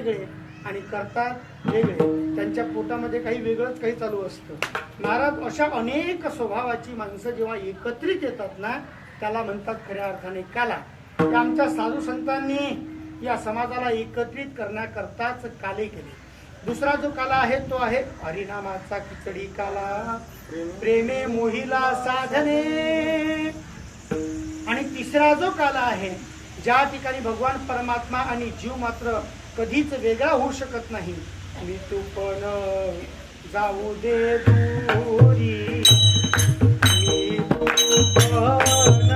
वेगळे आणि करतात वेगळे. त्यांच्या पोटामध्ये काही वेगळंच काही चालू असतं. महाराज अशा अनेक स्वभावाची माणसं जेव्हा एकत्रित येतात ना त्याला म्हणतात खऱ्या अर्थाने काला. त्या आमच्या साधू संतांनी या समाजाला एकत्रित करण्याकरताच काले केले. दुसरा जो काला आहे तो आहे हरिनामाचा खिचडी काला. प्रेमे मोहिला साधने. आणि तिसरा जो काला आहे ज्या ठिकाणी भगवान परमात्मा आणि जीव मात्र कधीच वेगळा होऊ शकत नाही. मी तू पण जाऊ दे दूरी. मी तू पण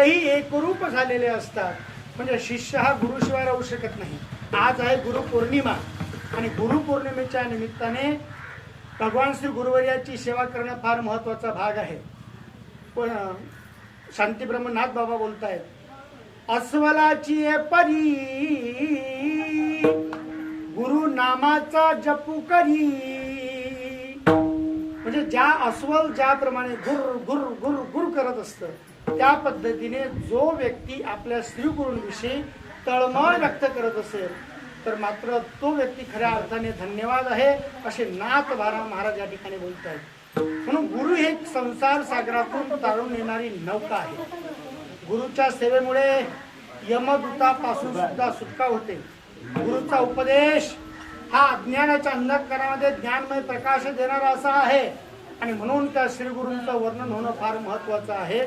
दोघही एकरूप झालेले असतात. म्हणजे शिष्य हा गुरुशिवाय राहू शकत नाही. आज आहे गुरुपौर्णिमा आणि गुरुपौर्णिमेच्या निमित्ताने भगवान श्री गुरुवर्याची सेवा करणं फार महत्त्वाचा भाग आहे. पण शांती ब्रह्मनाथ बाबा बोलतायत अस्वलाची परी गुरु नामाचा जपू करी. म्हणजे ज्या अस्वल ज्याप्रमाणे गुर गुर गुर गुर करत असतं त्या पद्धतीने जो व्यक्ती आपल्या श्री गुरूंविषयी तळमळ व्यक्त करत असेल तर मात्र तो व्यक्ती खऱ्या अर्थाने धन्यवाद आहे असे नाथ भारा महाराज या ठिकाणी बोलत आहेत म्हणून गुरु हे संसार सागरातून तारून येणारी नौका आहे. गुरुच्या सेवेमुळे यमदूतापासून सुद्धा सुटका होते. गुरुचा उपदेश हा अज्ञानाच्या अंधकारामध्ये ज्ञानमय प्रकाश देणारा असा आहे. आणि म्हणून त्या श्रीगुरूंचं वर्णन होणं फार महत्वाचं आहे.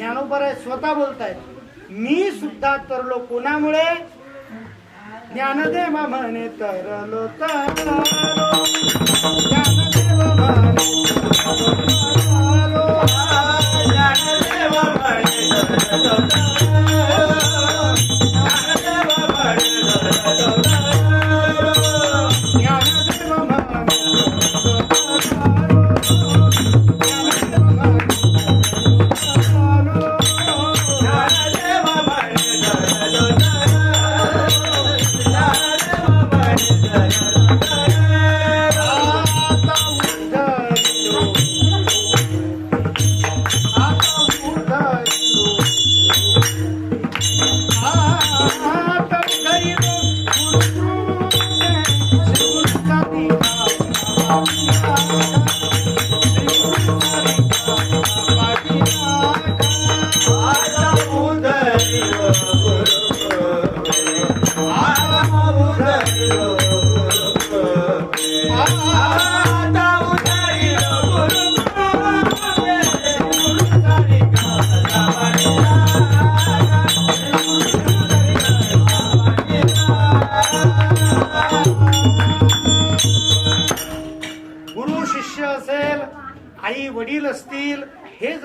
ज्ञानोबर स्वतः बोलतायत मी सुद्धा तरलो कोणामुळे? ज्ञानदेवा म्हणे तरलो तरलो ज्ञानदेव म्हणे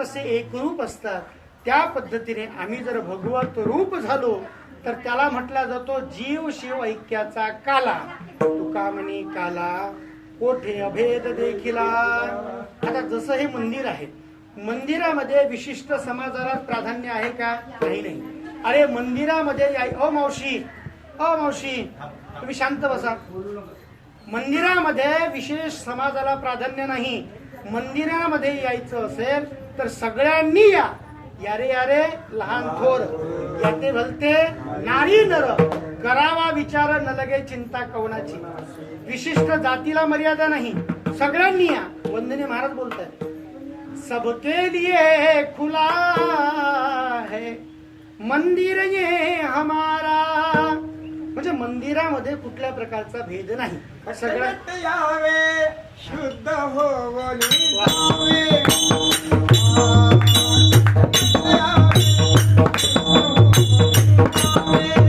जसे एकरूप असतात. त्या पद्धतीने आम्ही जर भगवत रूप झालो तर त्याला म्हटला जातो जीव शिव ऐक्याचा काला. तुका काला कोठे अभेद देखिला? आता जसं हे मंदिर आहे मंदिरामध्ये विशिष्ट समाजाला प्राधान्य आहे का? काही नाही. अरे मंदिरामध्ये याय- अ मावशी अ मावशी तुम्ही शांत बसा. मंदिरामध्ये विशेष समाजाला प्राधान्य नाही. मंदिरामध्ये यायचं असेल तर सगळ्यांनी या. यारे यारे लहान थोर. याते भलते नारी नर. करावा विचार न लगे चिंता कवनाची. विशिष्ट जातीला मर्यादा नाही. सगळ्यांनी या. वंदने महाराज बोलतात सबके लिए खुला है. मंदिर ये हमारा. म्हणजे मंदिरामध्ये कुठल्या प्रकारचा भेद नाही. सगळ्यात यावे शुद्ध हो जावे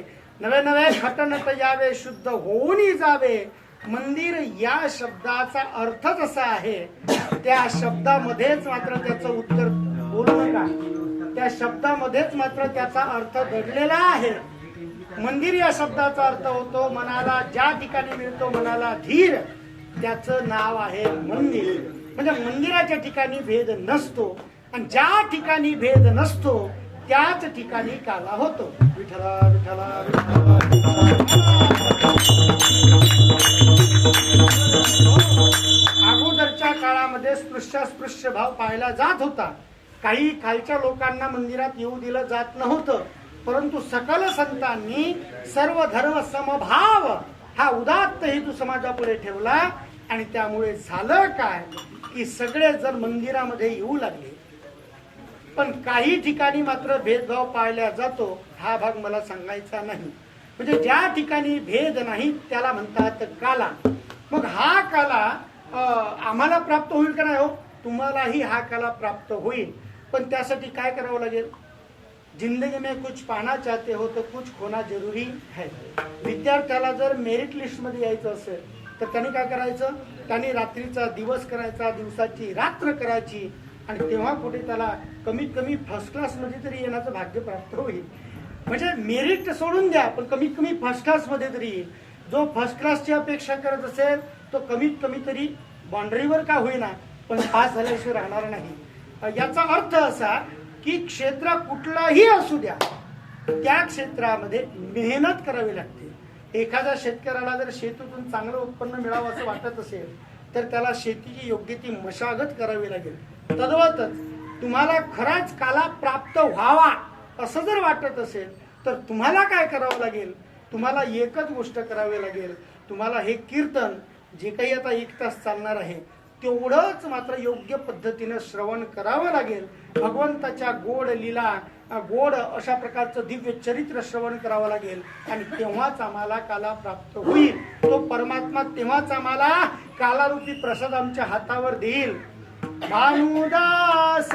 प्राप्त नवे नवे खटनट यावे शुद्ध होऊनही जावे. मंदिर या शब्दाचा अर्थच असा आहे. त्या शब्दामध्येच मात्र त्याचं उत्तर बोलू नका. त्या शब्दामध्येच मात्र त्याचा अर्थ दडलेला आहे. मंदिर या शब्दाचा अर्थ होतो मनाला ज्या ठिकाणी मिळतो मनाला धीर. त्याचं नाव आहे मंदिर. म्हणजे मंदिराच्या ठिकाणी भेद नसतो. आणि ज्या ठिकाणी भेद नसतो त्याच ठिकाणी काला होतो. विठला विठला अगोदरच्या काळामध्ये स्पृश्यास्पृश्य भाव पाहायला जात होता. काही खालच्या लोकांना मंदिरात येऊ दिलं जात नव्हतं. परंतु सकल संतांनी सर्व धर्म समभाव हा उदात्त हेतू समाजापुढे ठेवला आणि त्यामुळे झालं काय की सगळे जण मंदिरामध्ये येऊ लागले. पण काही ठिकाणी मात्र भेदभाव पाळला जातो. हा भाग मला सांगायचा नाही. म्हणजे ज्या ठिकाणी भेद नाही त्याला म्हणतात काला. मग हा काला आम्हाला प्राप्त होईल का नाही हो? तुम्हालाही हा काला प्राप्त होईल. पण त्यासाठी काय करावं लागेल? जिंदगी में कुछ पाना चाहते हो तो कुछ खोना जरुरी है. विद्यार्थ्याला जर मेरिट लिस्टमध्ये यायचं असेल तर त्यांनी काय करायचं? त्यांनी रात्रीचा दिवस करायचा दिवसाची रात्र करायची. आणि तेव्हा कुठे त्याला कमीत कमी फर्स्ट क्लासमध्ये तरी येण्याचं भाग्य प्राप्त होईल. म्हणजे मेरिट सोडून द्या पण कमीत कमी फर्स्ट क्लासमध्ये तरी. जो फर्स्ट क्लासची अपेक्षा करत असेल तो कमीत कमी तरी बाउंड्रीवर का होईना पण पास झाल्याशिवाय राहणार नाही. याचा अर्थ असा की क्षेत्र कुठलाही असू द्या त्या क्षेत्रामध्ये मेहनत करावी लागते. एखाद्या शेतकऱ्याला जर शेतीतून चांगलं उत्पन्न मिळावं असं वाटत असेल तर त्याला शेतीची योग्य ती मशागत करावी लागेल. तद्वतच तुम्हाला खराच काला प्राप्त व्हावा. असं जर वाटत असेल तर तुम्हाला काय करावं लागेल? तुम्हाला एकच गोष्ट करावी लागेल. तुम्हाला हे कीर्तन जे काही आता एक तास चालणार आहे तेवढंच मात्र योग्य पद्धतीनं श्रवण करावं लागेल. भगवंताच्या गोड लीला गोड अशा प्रकारचं दिव्य चरित्र श्रवण करावं लागेल. आणि तेव्हाच आम्हाला काला प्राप्त होईल. तो परमात्मा तेव्हाच आम्हाला कालारूपी प्रसाद आमच्या हातावर देईल. भानुदास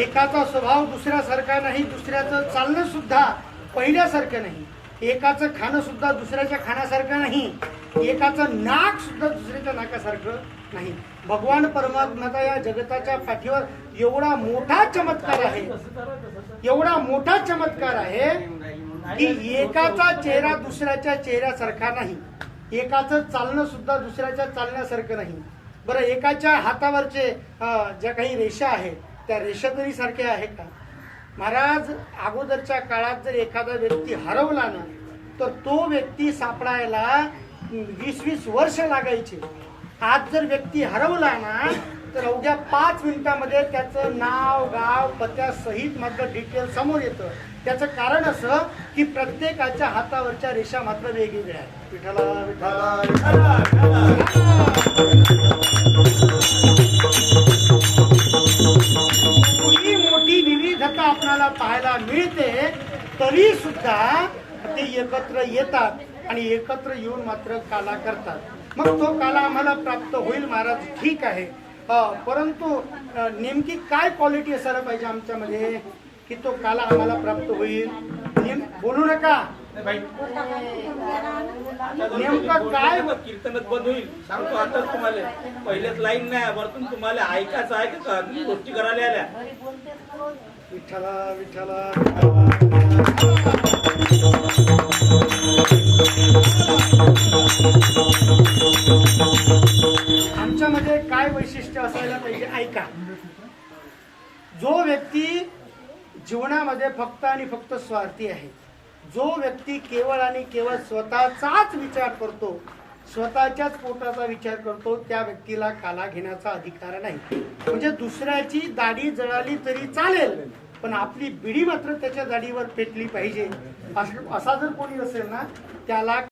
एकाचा स्वभाव दुसऱ्यासारखा नाही दुसऱ्याचं चालणं सुद्धा पहिल्यासारखं नाही. एकाचं खाणं सुद्धा दुसऱ्याच्या खाण्यासारखं नाही. एकाचं नाक सुद्धा दुसऱ्याच्या नाकासारखं नाही. भगवान परमात्माचा या जगताच्या पाठीवर एवढा मोठा चमत्कार आहे. एवढा मोठा चमत्कार आहे की एकाचा चेहरा दुसऱ्याच्या चेहऱ्यासारखा नाही. एकाचं चालणं सुद्धा दुसऱ्याच्या चालण्यासारखं नाही. बरं एकाच्या हातावरचे ज्या काही रेषा आहेत त्या रेषादरीसारख्या सारख्या आहे का? महाराज अगोदरच्या काळात जर एखादा व्यक्ती हरवला ना तर तो व्यक्ती सापडायला वीस वीस वर्ष लागायचे. आज जर व्यक्ती हरवला ना तर अवघ्या पाच मिनिटामध्ये त्याचं नाव गाव पत्यासहित मात्र डिटेल समोर येतं. त्याचं कारण असं की प्रत्येकाच्या हातावरच्या रेषा मात्र वेगवेगळ्या आहेत. विठ्ठला विठ्ठला. तरी सुद्धा ते एकत्र येतात आणि एकत्र येऊन मात्र काला करतात. मग तो काला आम्हाला प्राप्त होईल महाराज ठीक आहे. परंतु नेमकी काय क्वालिटी असायला पाहिजे आमच्यामध्ये की तो काला आम्हाला प्राप्त होईल? नेम बोलू नका. नेमकं काय कीर्तनच बंद होईल. सांगतो आता तुम्हाला. पहिलेच लाईन नाही वरतून तुम्हाला ऐकायचं आहे का? गोष्टी करायला आल्या. विठ्ठला विठ्ठला. आमच्यामध्ये काय वैशिष्ट्य असायला पाहिजे ऐका जो व्यक्ती जीवनामध्ये फक्त आणि फक्त स्वार्थी आहे जो व्यक्ती केवळ आणि केवळ स्वतःचाच विचार करतो स्वतःच्याच पोटाचा विचार करतो त्या व्यक्तीला काला घेण्याचा अधिकार नाही. म्हणजे दुसऱ्याची दाढी जळाली तरी चालेल पण आपली बिडी मात्र त्याच्या दाढीवर पेटली पाहिजे. असं- असा जर कोणी असेल ना त्याला